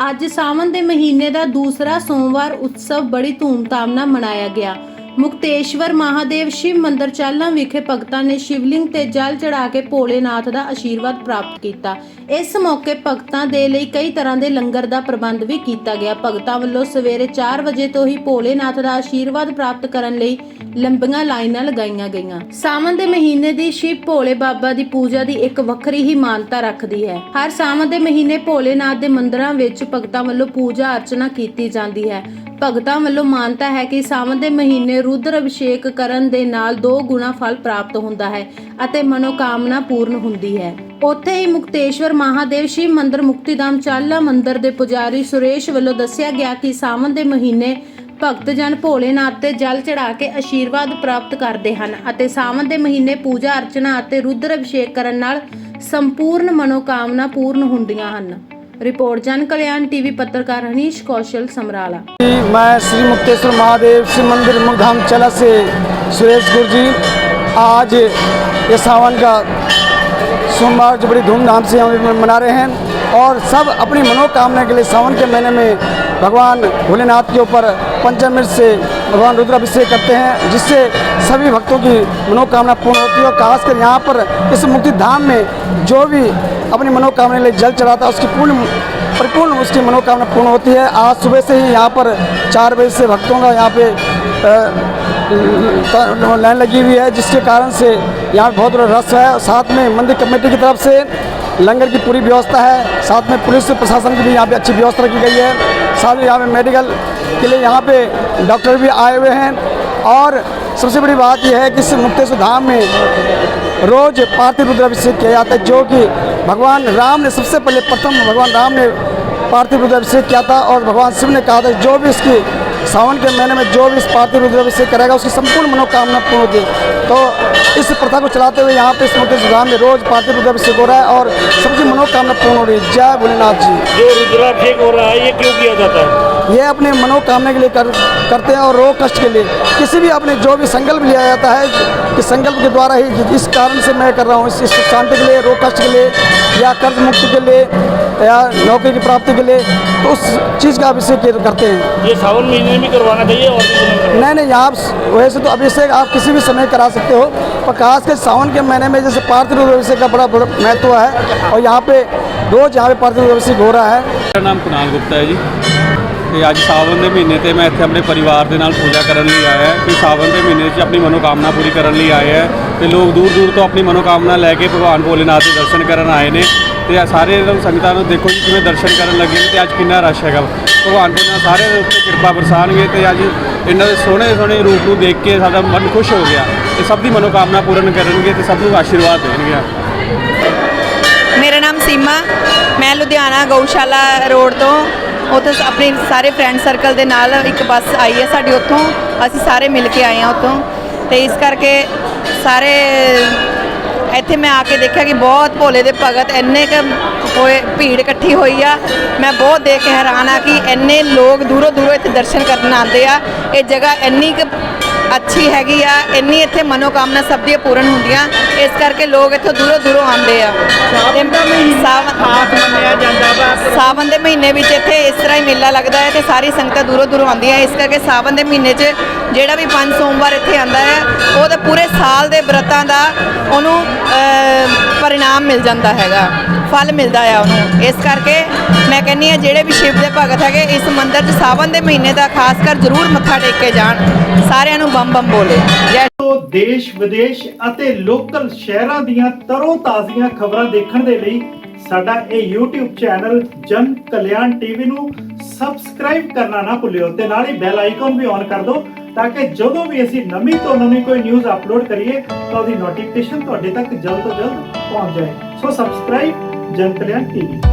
ਅੱਜ ਸਾਵਨ ਦੇ ਮਹੀਨੇ ਦਾ ਦੂਸਰਾ ਸੋਮਵਾਰ ਉਤਸਵ ਬੜੀ ਧੂਮਧਾਮ ਨਾਲ ਮਨਾਇਆ ਗਿਆ। ਮੁਕਤੇਸ਼ਵਰ ਮਹਾਦੇਵ ਸ਼ਿਵ ਮੰਦਰ ਚਾਲਾ ਵਿਖੇ ਭਗਤਾਂ ਨੇ ਸ਼ਿਵਲਿੰਗ ਤੇ ਜਲ ਚੜਾ ਕੇ ਭੋਲੇਨਾਥ ਦਾ ਆਸ਼ੀਰਵਾਦ ਪ੍ਰਾਪਤ ਕੀਤਾ। ਇਸ ਮੌਕੇ ਭਗਤਾਂ ਦੇ ਲਈ ਕਈ ਤਰ੍ਹਾਂ ਦੇ ਲੰਗਰ ਦਾ ਪ੍ਰਬੰਧ ਵੀ ਕੀਤਾ ਗਿਆ। ਭਗਤਾਂ ਵੱਲੋਂ ਸਵੇਰੇ 4 ਵਜੇ ਤੋਂ ਹੀ ਭੋਲੇਨਾਥ ਦਾ ਆਸ਼ੀਰਵਾਦ ਪ੍ਰਾਪਤ ਕਰਨ ਲਈ ਲੰਬੀਆਂ ਲਾਈਨਾਂ ਲਗਾਈਆਂ ਗਈਆਂ। ਸਾਵਣ ਦੇ ਮਹੀਨੇ ਦੀ ਸ਼ਿਵ ਭੋਲੇ ਬਾਬਾ ਦੀ ਪੂਜਾ ਦੀ ਇੱਕ ਵੱਖਰੀ ਹੀ ਮਾਨਤਾ ਰੱਖਦੀ ਹੈ। ਹਰ ਸਾਵਨ ਦੇ ਮਹੀਨੇ ਭੋਲੇਨਾਥ ਦੇ ਮੰਦਿਰਾਂ ਵਿੱਚ ਭਗਤਾਂ ਵੱਲੋਂ ਪੂਜਾ ਅਰਚਨਾ ਕੀਤੀ ਜਾਂਦੀ ਹੈ। ਭਗਤਾਂ ਵੱਲੋਂ ਮਾਨਤਾ ਹੈ ਕਿ ਸਾਵਣ ਦੇ ਮਹੀਨੇ ਰੁਦਰ ਅਭਿਸ਼ੇਕ ਕਰਨ ਦੇ ਨਾਲ ਦੋ ਗੁਣਾ ਫਲ ਪ੍ਰਾਪਤ ਹੁੰਦਾ ਹੈ ਅਤੇ ਮਨੋਕਾਮਨਾ ਪੂਰਨ ਹੁੰਦੀ ਹੈ। ਉੱਥੇ ਹੀ ਮੁਕਤੇਸ਼ਵਰ ਮਹਾਦੇਵ ਸ਼ਿਵ ਮੰਦਰ ਮੁਕਤੀਧਾਮ ਚਾਲਾ ਮੰਦਰ ਦੇ ਪੁਜਾਰੀ ਸੁਰੇਸ਼ ਵੱਲੋਂ ਦੱਸਿਆ ਗਿਆ ਕਿ ਸਾਵਣ ਦੇ ਮਹੀਨੇ ਭਗਤ ਜਨ ਭੋਲੇਨਾਥ ਤੇ ਜਲ ਚੜਾ ਕੇ ਆਸ਼ੀਰਵਾਦ ਪ੍ਰਾਪਤ ਕਰਦੇ ਹਨ ਅਤੇ ਸਾਵਣ ਦੇ ਮਹੀਨੇ ਪੂਜਾ ਅਰਚਨਾ ਅਤੇ ਰੁਦਰ ਅਭਿਸ਼ੇਕ ਕਰਨ ਨਾਲ ਸੰਪੂਰਨ ਮਨੋਕਾਮਨਾ ਪੂਰਨ ਹੁੰਦੀਆਂ ਹਨ। रिपोर्ट, जन कल्याण टीवी पत्रकार हनीश कौशल समराला। मैं श्री मुक्तेश्वर महादेव शिव मंदिर मुगधाम चला से सुरेश गुरु जी, आज ये सावन का सोमवार जो बड़ी धूमधाम से हम मना रहे हैं और सब अपनी मनोकामना के लिए सावन के महीने में भगवान भोलेनाथ के ऊपर पंचामृत से भगवान रुद्राभिषेक करते हैं, जिससे सभी भक्तों की मनोकामना पूर्ण होती है और खासकर यहाँ पर इस मुक्ति धाम में जो भी अपनी मनोकामना लिए जल चढ़ाता है, उसकी पूर्ण परिपूर्ण उसकी मनोकामना पूर्ण होती है। आज सुबह से ही यहाँ पर चार बजे से भक्तों का यहाँ पे लाइन लगी हुई है, जिसके कारण से यहाँ बहुत बड़ा रस है। साथ में मंदिर कमेटी की तरफ़ से लंगर की पूरी व्यवस्था है। साथ में पुलिस प्रशासन की भी यहाँ पे अच्छी व्यवस्था रखी गई है। साथ ही यहाँ पे मेडिकल के लिए यहाँ पे डॉक्टर भी आए हुए हैं। और सबसे बड़ी बात यह है कि इस मुक्तेश्वर धाम में रोज पार्थिव रुद्राभिषेक किया जाता है, जो कि भगवान राम ने सबसे पहले प्रथम भगवान राम ने पार्थिव रुद्राभिषेक किया था और भगवान शिव ने कहा था, जो भी इसकी सावन के महीने में जो भी इस पार्थिव रुद्राभिषेक करेगा, उसकी संपूर्ण मनोकामना पूर्ण होगी। तो इस प्रथा को चलाते हुए यहाँ पे इस मुख्य धाम में रोज पार्थिव रुद्राभिषेक हो रहा है और सबकी मनोकामना पूर्ण हो रही है। जय भोलेनाथ जी। जो रुद्राभिषेक हो रहा है, ये क्यों किया जाता है? ये अपने मनोकामना के लिए कर, करते हैं और रोग कष्ट के लिए। किसी भी अपने जो भी संकल्प लिया जाता है कि संकल्प के द्वारा ही इस कारण से मैं कर रहा हूँ इस शांति के लिए रोग कष्ट के लिए या कर्ज मुक्ति के लिए या नौकरी की प्राप्ति के लिए तो उस चीज़ का अभिषेक करते हैं। ये सावन महीने में करवाना चाहिए और नहीं नहीं यहाँ वैसे तो अभिषेक आप किसी भी समय करा सकते हो पर खास के सावन के महीने में जैसे पार्थिव अभिषेक का बड़ा महत्व है और यहाँ पे रोज यहाँ पे पार्थिव अभिषेक हो रहा है। मेरा नाम कुणाल गुप्ता है जी। ਤੇ ਅੱਜ ਸਾਵਨ ਦੇ ਮਹੀਨੇ ਤੇ ਮੈਂ ਇੱਥੇ ਆਪਣੇ ਪਰਿਵਾਰ ਦੇ ਨਾਲ ਪੂਜਾ ਕਰਨ ਲਈ ਆਇਆ ਹਾਂ। ਕਿ ਸਾਵਨ ਦੇ ਮਹੀਨੇ 'ਚ ਆਪਣੀ ਮਨੋਕਾਮਨਾ ਪੂਰੀ ਕਰਨ ਲਈ ਆਏ ਹੈ। ਤੇ ਲੋਕ ਦੂਰ ਦੂਰ ਤੋਂ ਆਪਣੀ ਮਨੋਕਾਮਨਾ ਲੈ ਕੇ ਭਗਵਾਨ ਭੋਲੇਨਾਥ ਦੇ ਦਰਸ਼ਨ ਕਰਨ ਆਏ ਨੇ। ਤੇ ਇਹ ਸਾਰੇ ਲੋਕ ਸੰਗਤਾਂ ਨੂੰ ਦੇਖੋ ਜੀ, ਕਿਵੇਂ ਦਰਸ਼ਨ ਕਰਨ ਲੱਗੇ ਨੇ ਤੇ ਅੱਜ ਕਿੰਨਾ ਰਸ਼ ਹੈਗਾ ਭਗਵਾਨ ਭੋਲੇਨਾਥ ਸਾਰਿਆਂ ਦੇ ਉੱਤੇ ਕਿਰਪਾ ਬਰਸਾਣਗੇ ਤੇ ਅੱਜ ਇਹਨਾਂ ਦੇ ਸੋਹਣੇ ਸੋਹਣੇ ਰੂਪ ਨੂੰ ਦੇਖ ਕੇ ਸਾਡਾ ਮਨ ਖੁਸ਼ ਹੋ ਗਿਆ ਤੇ ਸਭ ਦੀ ਮਨੋਕਾਮਨਾ ਪੂਰਨ ਕਰਨਗੇ ਤੇ ਸਭ ਨੂੰ ਆਸ਼ੀਰਵਾਦ ਦੇਣਗੇ। ਮੇਰਾ ਨਾਮ ਸੀਮਾ, ਮੈਂ ਲੁਧਿਆਣਾ ਗਊਸ਼ਾਲਾ ਰੋਡ ਤੋਂ ਉੱਥੇ ਸ- ਆਪਣੇ ਸਾਰੇ ਫਰੈਂਡ ਸਰਕਲ ਦੇ ਨਾਲ ਇੱਕ ਬੱਸ ਆਈ ਹੈ ਸਾਡੀ ਉੱਥੋਂ। ਅਸੀਂ ਸਾਰੇ ਮਿਲ ਕੇ ਆਏ ਹਾਂ ਉੱਥੋਂ। ਤੇ ਇਸ ਕਰਕੇ ਸਾਰੇ ਇੱਥੇ ਮੈਂ ਆ ਕੇ ਦੇਖਿਆ ਕਿ ਬਹੁਤ ਭੋਲੇ ਦੇ ਭਗਤ ਇੰਨੇ ਕ ਹੋਏ, ਭੀੜ ਇਕੱਠੀ ਹੋਈ ਆ। ਮੈਂ ਬਹੁਤ ਦੇਖ ਕੇ ਹੈਰਾਨ ਆ ਕਿ ਇੰਨੇ ਲੋਕ ਦੂਰੋਂ ਦੂਰੋਂ ਇੱਥੇ ਦਰਸ਼ਨ ਕਰਨ ਆਉਂਦੇ ਆ। ਇਹ ਜਗ੍ਹਾ ਇੰਨੀ ਕੁ ਅੱਛੀ ਹੈਗੀ ਆ ਇੰਨੀ ਇੱਥੇ ਮਨੋਕਾਮਨਾ ਸਭ ਦੀਆਂ ਪੂਰਨ ਹੁੰਦੀਆਂ ਇਸ ਕਰਕੇ ਲੋਕ ਇੱਥੋਂ ਦੂਰੋਂ ਦੂਰੋਂ ਆਉਂਦੇ ਆ। ਸਾਵਨ ਦਾ ਮਹੀਨਾ ਖਾਸ ਮੰਨਿਆ ਜਾਂਦਾ ਵਾ। ਸਾਵਨ ਦੇ ਮਹੀਨੇ ਵਿੱਚ ਇੱਥੇ ਇਸ ਤਰ੍ਹਾਂ ਹੀ ਮੇਲਾ ਲੱਗਦਾ ਹੈ ਤੇ ਸਾਰੀ ਸੰਗਤਾਂ ਦੂਰੋਂ ਦੂਰੋਂ ਆਉਂਦੀਆਂ ਇਸ ਕਰਕੇ ਸਾਵਨ ਦੇ ਮਹੀਨੇ 'ਚ ਜਿਹੜਾ ਵੀ ਪੰਜ ਸੋਮਵਾਰ ਇੱਥੇ ਆਂਦਾ ਹੈ ਉਹ ਤਾਂ ਪੂਰੇ ਸਾਲ ਦੇ ਬ੍ਰਤਾਂ ਦਾ ਉਹਨੂੰ ਪਰਿਣਾਮ ਮਿਲ ਜਾਂਦਾ ਹੈਗਾ। ਫਲ ਮਿਲਦਾ ਆ ਉਹਨੂੰ ਇਸ ਕਰਕੇ ਮੈਂ ਕਹਿੰਨੀ ਆ ਜਿਹੜੇ ਵੀ ਸ਼ਿਵ ਦੇ ਭਗਤ ਹੈਗੇ, ਇਸ ਮੰਦਿਰ 'ਚ ਸਾਵਨ ਦੇ ਮਹੀਨੇ ਦਾ ਖਾਸ ਕਰ ਜ਼ਰੂਰ ਮੱਥਾ ਟੇਕ ਕੇ ਜਾਣ। ਸਾਰਿਆਂ ਨੂੰ ਬੰਮ ਬੰਮ ਬੋਲੇ। ਜੈ ਦੇਸ਼, ਵਿਦੇਸ਼ ਅਤੇ ਲੋਕਲ ਸ਼ਹਿਰਾਂ ਦੀਆਂ ਤਰੋ ਤਾਜ਼ੀਆਂ ਖਬਰਾਂ ਦੇਖਣ ਦੇ ਲਈ ਸਾਡਾ ਇਹ YouTube ਚੈਨਲ ਜਨ ਕਲਿਆਣ ਟੀਵੀ ਨੂੰ ਸਬਸਕ੍ਰਾਈਬ ਕਰਨਾ ਨਾ ਭੁੱਲਿਓ ਤੇ ਨਾਲ ਹੀ ਬੈਲ ਆਈਕਨ ਵੀ ਔਨ ਕਰ ਦਿਓ ਤਾਂ ਕਿ ਜਦੋਂ ਵੀ ਅਸੀਂ ਨਵੀਂ ਤੋਂ ਨਵੀਂ ਕੋਈ ਨਿਊਜ਼ ਅਪਲੋਡ ਕਰੀਏ ਤਾਂ ਉਹਦੀ ਨੋਟੀਫਿਕੇਸ਼ਨ ਤੁਹਾਡੇ ਤੱਕ ਜਲਦ ਤੋਂ ਜਲਦ ਪਹੁੰਚ ਜਾਏ। So subscribe Gentleman TV.